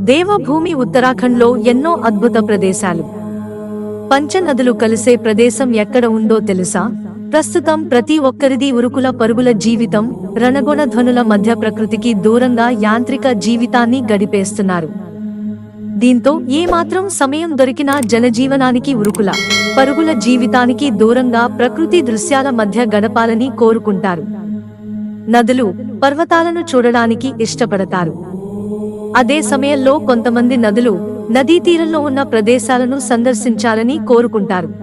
దేవభూమి ఉత్తరాఖండ్లో ఎన్నో అద్భుత ప్రదేశాలు. పంచనదులు కలిసే ప్రదేశం ఎక్కడ ఉందో తెలుసా? ప్రస్తుతం ప్రతి ఒక్కరిది ఉరుకుల పరుగుల జీవితం రణగుణ ధ్వనుల మధ్య ప్రకృతికి దూరంగా యాంత్రిక జీవితాన్ని గడిపేస్తున్నారు. దీంతో ఏమాత్రం సమయం దొరికినా జనజీవనానికి ఉరుకుల పరుగుల జీవితానికి దూరంగా ప్రకృతి దృశ్యాల మధ్య గడపాలని కోరుకుంటారు. నదులు పర్వతాలను చూడడానికి ఇష్టపడతారు. అదే సమయంలో కొంతమంది నదులు నదీ తీరంలో ఉన్న ప్రదేశాలను సందర్శించాలని కోరుకుంటారు.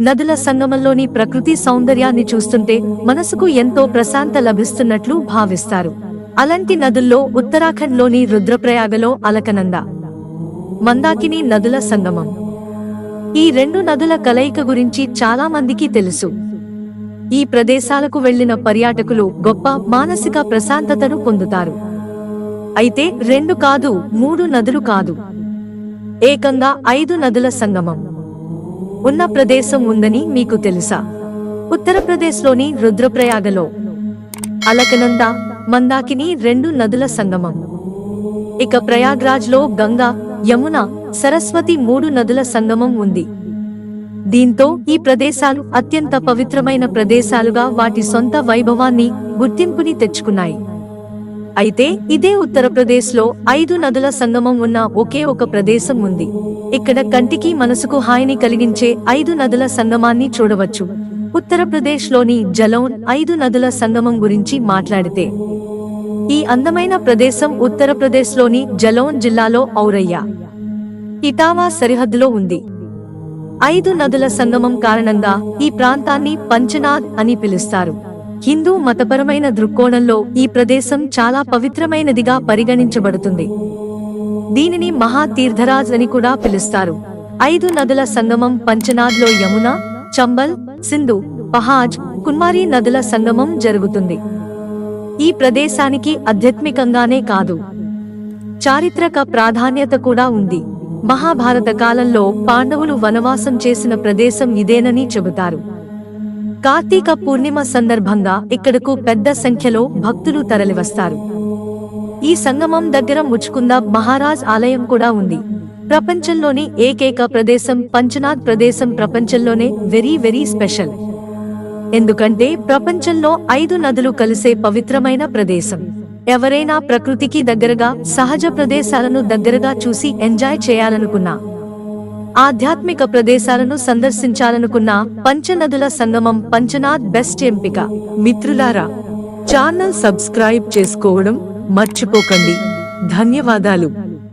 నదుల సంగమంలోని ప్రకృతి సౌందర్యాన్ని చూస్తుంటే మనసుకు ఎంతో ప్రశాంత లభిస్తున్నట్లు భావిస్తారు. అలాంటి నదుల్లో ఉత్తరాఖండ్లోని రుద్రప్రయాగలో అలకనంద మందాకిని నదుల సంగమం. ఈ రెండు నదుల కలయిక గురించి చాలా మందికి తెలుసు. ఈ ప్రదేశాలకు వెళ్ళిన పర్యాటకులు గొప్ప మానసిక ప్రశాంతతను పొందుతారు. అయితే రెండు కాదు మూడు నదులు కాదు. ఏకంగా ఐదు నదుల సంగమం. ఉన్న ప్రదేశం ఉందని మీకు తెలుసా? ఉత్తరప్రదేశ్లోని రుద్రప్రయాగలో. అలకనంద మందాకిని రెండు నదుల సంగమం. ఇక ప్రయాగ్రాజ్లో గంగా యమున సరస్వతి మూడు నదుల సంగమం ఉంది. దీంతో ఈ ప్రదేశాలు అత్యంత పవిత్రమైన ప్రదేశాలుగా వాటి సొంత వైభవాన్ని గుర్తింపుని తెచ్చుకున్నాయి. అయితే ఇదే ఉత్తరప్రదేశ్లో ఐదు నదుల సంగమం ఉన్న ఒకే ఒక ప్రదేశం ఉంది. ఇక్కడ కంటికి మనసుకు హాయిని కలిగించే ఐదు నదుల సంగమాన్ని చూడవచ్చు. ఉత్తరప్రదేశ్లోని జలౌన్ ఐదు నదుల సంగమం గురించి మాట్లాడితే ఈ అందమైన ప్రదేశం ఉత్తరప్రదేశ్లోని జలౌన్ జిల్లాలో ఔరయ్య ఇటావా సరిహద్దులో ఉంది. ఐదు నదుల సంగమం కారణంగా ఈ ప్రాంతాన్ని పంచనాద్ అని పిలుస్తారు. హిందూ మతపరమైన దృక్కోణంలో ఈ ప్రదేశం చాలా పవిత్రమైనదిగా పరిగణించబడుతుంది. దీనిని మహా తీర్థరాజ్ అని కూడా పిలుస్తారు. ఐదు నదుల సంగమం పంచనాద్లో యమున చంబల్ సింధు పహాజ్ కున్మారి నదుల సంగమం జరుగుతుంది. ఈ ప్రదేశానికి ఆధ్యాత్మికంగానే కాదు. చారిత్రక ప్రాధాన్యత కూడా ఉంది. మహాభారత కాలంలో పాండవులు వనవాసం చేసిన ప్రదేశం ఇదేనని చెబుతారు. కార్తీక పూర్ణిమ సందర్భంగా ఇక్కడకు పెద్ద సంఖ్యలో భక్తులు తరలివస్తారు. ఈ సంగమం దగ్గర ముచ్చుకుంద మహారాజ్ ఆలయం కూడా ఉంది. ప్రపంచంలోని ఏకైక ప్రదేశం పంచనాథ్ ప్రదేశం ప్రపంచంలోనే వెరీ వెరీ స్పెషల్. ఎందుకంటే ప్రపంచంలో ఐదు నదులు కలిసే పవిత్రమైన ప్రదేశం. ఎవరైనా ప్రకృతికి దగ్గరగా సహజ ప్రదేశాలను దగ్గరగా చూసి ఎంజాయ్ చేయాలనుకున్నా ఆధ్యాత్మిక ప్రదేశాలను సందర్శించాలనుకున్న పంచనదుల సంగమం పంచనాథ్ బెస్ట్ ఎంపిక. మిత్రులారా ఛానల్ సబ్స్క్రైబ్ చేసుకోవడం మర్చిపోకండి. ధన్యవాదాలు.